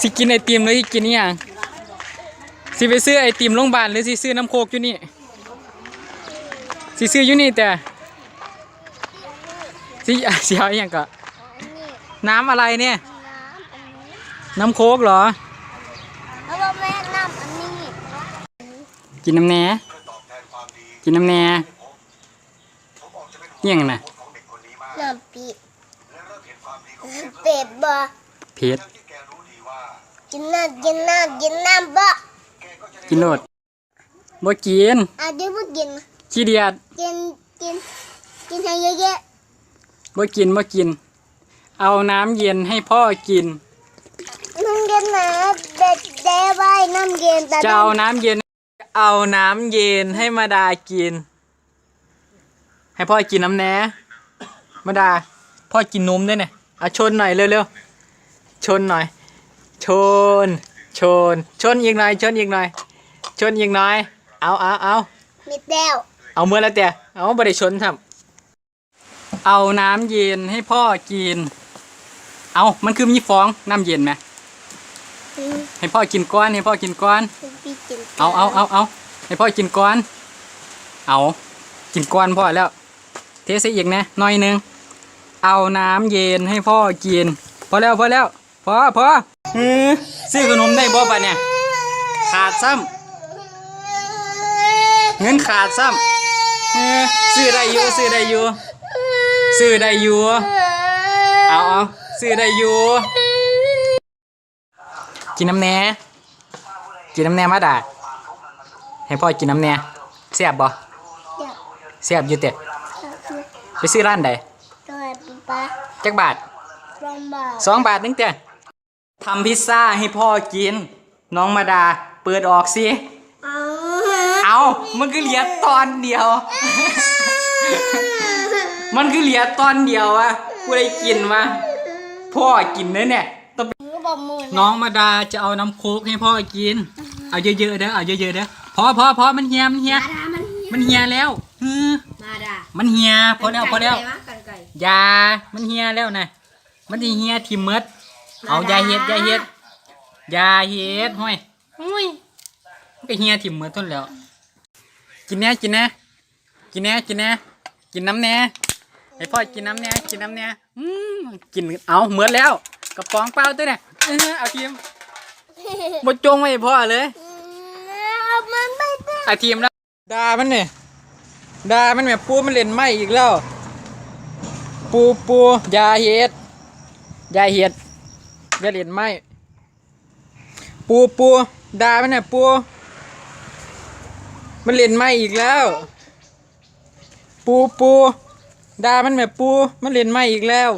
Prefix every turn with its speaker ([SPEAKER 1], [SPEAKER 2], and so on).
[SPEAKER 1] สิกินไอติมหรือสิกินนี่ยังสิไปซื้อไอติมโรงพยาบาลหรือสิซื้อน้ำโคกอยู่นี่สิซื้ออยู่นี่แต่สิสิเอาอหย่างก็น้ำอะไรเนี่ย
[SPEAKER 2] น้ำอันนี้
[SPEAKER 1] น้ำโคกเหรอ
[SPEAKER 2] แล้วก็แม่น้ำอันนี้
[SPEAKER 1] กินน้ำแหน่กินน้ำแหน่เอี่ยงน่ะ
[SPEAKER 2] น้ำปีเป็ดบ่
[SPEAKER 1] เผ็ด
[SPEAKER 2] กินน้ำกินน้ำกินน้ำบ่
[SPEAKER 1] กินโลดบ่กิน
[SPEAKER 2] อะเดี๋ยวบ่กิน
[SPEAKER 1] ขี้เดียด
[SPEAKER 2] กินกินกินให้เยอะ
[SPEAKER 1] บ่กินบ่กิน เอาน้ำเย็นให้พ่อกิน
[SPEAKER 2] ๆน้ำเย็นนะเด็ดเด้ไว้น้ำเย็นแต่
[SPEAKER 1] จะเอาน้ำเย็น เอาน้ำเย็นให้มาดากิน ให้พ่อกินน้ำแหน่มาดาพ่อกินนมด้วยเนี่ยเอาชนหน่อยเร็วๆชนหน่อย ชน ชน ชนอีกหน่อยชนอีกหน่อยชนอีกหน่อย เอาเอาเอา
[SPEAKER 2] มีแต้ว
[SPEAKER 1] เอาเมื่อแล้วแต่เอาบริชนทำเอาน้ำเย็นให้พ่อกิน เอามันคือมีฟองน้ำเย็นไหม
[SPEAKER 2] อืม
[SPEAKER 1] ให้พ่อกินก้อนให้พ่อกินก้อน
[SPEAKER 2] พี่กิน
[SPEAKER 1] เอาเอาเอาเอาให้พ่อกินก้อน เอากินก้อนพ่อแล้ว เทใส่อีกนะหน่อยหนึง เอาน้ำเย็นให้พ่อกิน พอแล้วพอแล้ว พอพอ เออซื้อขนมได้บ่ปะเนี่ย ขาดซ้ำเงินขาดซ้ำเออซื้อได้อยู่ซื้อได้อยู่ซื้อได้อยู่เอาเอาซื้อได้อยู่กินน้ำแหน่กินน้ำแหน่มาด่าให้พ่อกินน้ำแหน่แซ่บบ่
[SPEAKER 2] เดี๋ยว
[SPEAKER 1] แซ่บอยู่เตะไปซื้อร้านใด
[SPEAKER 2] ตัวป๊าป๊า
[SPEAKER 1] จักบาท
[SPEAKER 2] ลองบอก
[SPEAKER 1] สองบาทนึงเตะ ทำพิซซ่าให้พ่อกิน น้องมาดา เปิดออกสิ
[SPEAKER 2] เอา
[SPEAKER 1] เอามันคือเหลียตอนเดียว มันคือเหลียตอนเดียววะกูได้กินวะพ่อกินเนื้อเนี่ยต้อง
[SPEAKER 2] มือบอกมือ
[SPEAKER 1] น้องมาดาจะเอาน้ำโค้กให้พ่อกิน เอาเยอะๆเด้อเอาเยอะๆเด้อพอพอพอมันเหียมันเหีย
[SPEAKER 2] มาดามัน
[SPEAKER 1] มันเหียแล้วฮือ
[SPEAKER 2] มาดา
[SPEAKER 1] มันเหียพอแล้วพอแล้ว
[SPEAKER 2] กันไก่
[SPEAKER 1] อยามันเหียแล้วนะมันสิเหียทิมเมด เอาอยาเฮ็ดอยาเฮ็ดอยาเฮ็ดห้อยห้อยมันก็เหียทิมเมดต้นแล้ว กินแหน่กินแหน่กินแหน่กินแหน่กินน้ำแหน่ให้พ่อกินน้ำแหน่กินน้ำแหน่อืมกินเอาเหมือนแล้วกระป๋องเปล่าตัวเนี่ยเออเอาทีมบดจงไว้ให้พ่อเลย
[SPEAKER 2] เอามันไปเต้น
[SPEAKER 1] อาทีมแล้วดามันเนี่ยดามันแบบปูมันเล่นไม่อีกแล้ว ปูปูอยาเห็ดอยาเห็ด อย่าเล่นไม่ปูปูดามันเนี่ยปู มันเล่นไม่อีกแล้ว ปูปูดามันแบบปู มันเล่นไม่อีกแล้ว